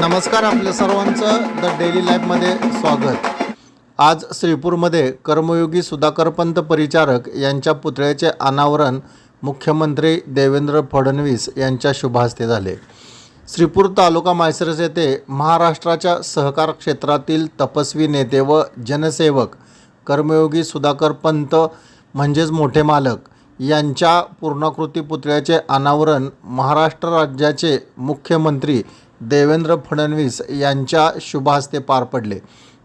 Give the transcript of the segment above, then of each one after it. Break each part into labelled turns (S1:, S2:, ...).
S1: नमस्कार आपल्या सर्वांचं. द डेली लाईफमध्ये स्वागत. आज श्रीपूरमध्ये कर्मयोगी सुधाकरपंत परिचारक यांच्या पुतळ्याचे अनावरण मुख्यमंत्री देवेंद्र फडणवीस यांच्या शुभहस्ते झाले. श्रीपूर तालुका मायसरस येथे महाराष्ट्राच्या सहकार क्षेत्रातील तपस्वी नेते व जनसेवक कर्मयोगी सुधाकर पंत म्हणजेच मोठे मालक यांच्या पूर्णाकृती पुतळ्याचे अनावरण महाराष्ट्र राज्याचे मुख्यमंत्री देवेंद्र फडणवीस यांच्या शुभहस्ते पार पडले.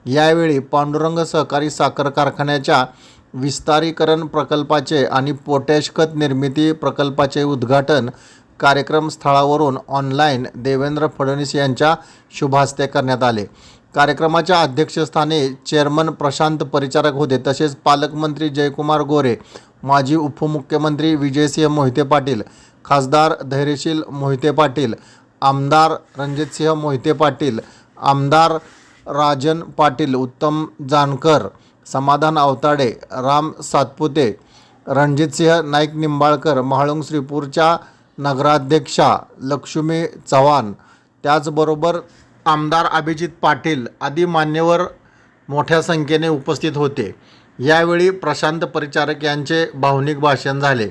S1: यावेळी पांडुरंग सहकारी साखर कारखान्याच्या विस्तारीकरण प्रकल्पाचे आणि पोटॅश खत निर्मिती प्रकल्पाचे उद्घाटन कार्यक्रम स्थळावरून ऑनलाईन देवेंद्र फडणवीस यांच्या शुभहस्ते करण्यात आले. कार्यक्रमाच्या अध्यक्षस्थानी चेअरमन प्रशांत परिचारक होते. तसेच पालकमंत्री जयकुमार गोरे माजी उपमुख्यमंत्री विजयसिंह मोहिते पाटील खासदार धैर्यशील मोहिते पाटील आमदार रणजितसिंह मोहिते पाटील आमदार राजन पाटील उत्तम जानकर समाधान अवताडे राम सातपुते रणजितसिंह नाईक निंबाळकर महाळुंग श्रीपूरच्या नगराध्यक्षा लक्ष्मी चव्हाण. त्याचबरोबर आमदार अभिजित पाटील आदी मान्यवर मोठ्या संख्येने उपस्थित होते. यावेळी प्रशांत परिचारक यांचे भावनिक भाषण झाले.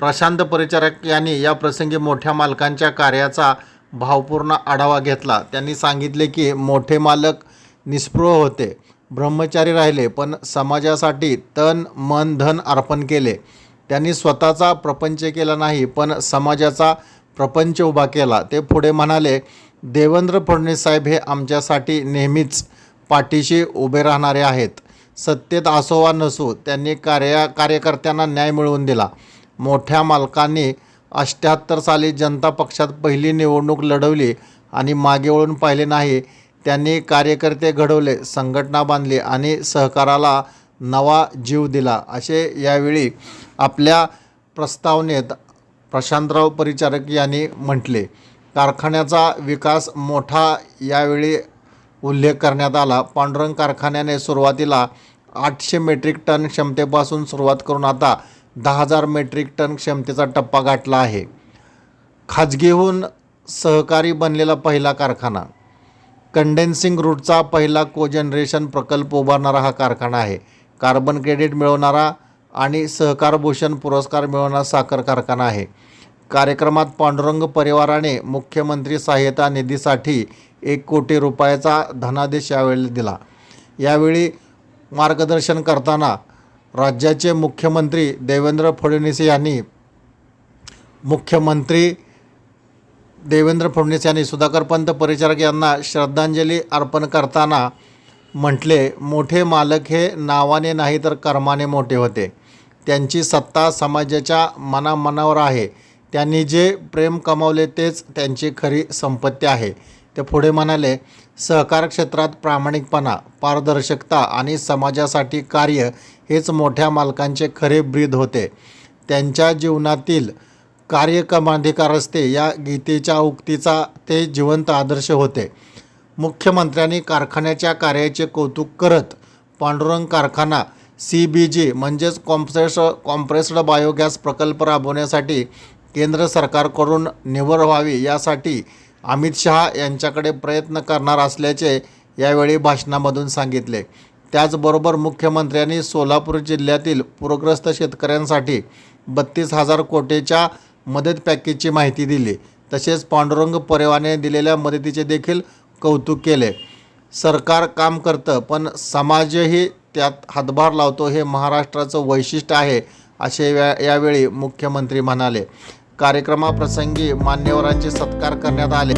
S1: प्रशांत परिचारक यांनी या प्रसंगी मोठ्या मालकांच्या कार्याचा भावपूर्ण आढावा घेतला. त्यांनी सांगितले की मोठे मालक निस्पृह होते. ब्रह्मचारी राहिले पण समाजासाठी तन मन धन अर्पण केले. त्यांनी स्वतःचा प्रपंच केला नाही पण समाजाचा प्रपंच उभा केला. ते पुढे म्हणाले देवेंद्र फडणवीस साहेब हे आमच्यासाठी नेहमीच पाठीशी उभे राहणारे आहेत. सत्तेत असो वा नसो त्यांनी कार्या कार्यकर्त्यांना न्याय मिळवून दिला. मोठ्या मालकांनी अठ्ठ्याहत्तर साली जनता पक्षात पहिली निवडणूक लढवली आणि मागे वळून पाहिले नाही त्यांनी कार्यकर्ते घडवले संघटना बांधली आणि सहकाराला नवा जीव दिला. असे यावेळी आपल्या प्रस्तावनेत प्रशांतराव परिचारक यांनी म्हटले. कारखान्याचा विकास मोठा यावेळी उल्लेख करण्यात आला. पांडुरंग कारखान्याने सुरुवातीला आठशे मेट्रिक टन क्षमतेपासून सुरुवात करून आता दहा हजार मेट्रिक टन क्षमतेचा टप्पा गाठला आहे. खाजगीहून सहकारी बनलेला पहिला कारखाना. कंडेन्सिंग रूटचा पहिला कोजनरेशन प्रकल्प उभारणारा हा कारखाना आहे. कार्बन क्रेडिट मिळवणारा आणि सहकारभूषण पुरस्कार मिळवणारा साखर कारखाना आहे. कार्यक्रमात पांडुरंग परिवाराने मुख्यमंत्री सहाय्यता निधीसाठी एक कोटी रुपयाचा धनादेश यावेळी दिला. यावेळी मार्गदर्शन करताना राज्याचे मुख्यमंत्री देवेंद्र फडणवीस यांनी मुख्यमंत्री देवेंद्र फडणवीस यांनी सुधाकरपंत परिचारक यांना श्रद्धांजली अर्पण करताना म्हटले मोठे मालक हे नावाने नाही तर कर्माने मोठे होते. त्यांची सत्ता समाजाच्या मनामनावर आहे. त्यांनी जे प्रेम कमावले तेच त्यांची खरी संपत्ती आहे. ते पुढे म्हणाले सहकार क्षेत्रात प्रामाणिकपणा पारदर्शकता आणि समाजासाठी कार्य हेच मोठ्या मालकांचे खरे ब्रीद होते. त्यांच्या जीवनातील कार्यक्रमाधिकार असते या गीतेच्या उक्तीचा ते जिवंत आदर्श होते. मुख्यमंत्र्यांनी कारखान्याच्या कार्याचे कौतुक करत पांडुरंग कारखाना सी बी जी म्हणजेच कॉम्प्रेस कॉम्प्रेस्ड बायोगॅस प्रकल्प राबवण्यासाठी केंद्र सरकारकडून निवड व्हावी यासाठी अमित शहा यांच्याकडे प्रयत्न करणार असल्याचे यावेळी भाषणामधून सांगितले. त्याचबरोबर मुख्यमंत्र्यांनी सोलापूर जिल्ह्यातील पूरग्रस्त शेतकऱ्यांसाठी बत्तीस हजार कोटीच्या मदत पॅकेजची माहिती दिली. तसेच पांडुरंग परिवाराने दिलेल्या मदतीचे देखील कौतुक केले. सरकार काम करतं पण समाजही त्यात हातभार लावतो हे महाराष्ट्राचं वैशिष्ट्य आहे असे या यावेळी मुख्यमंत्री म्हणाले. कार्यक्रमाप्रसंगी मान्यवरांचे सत्कार करण्यात आले.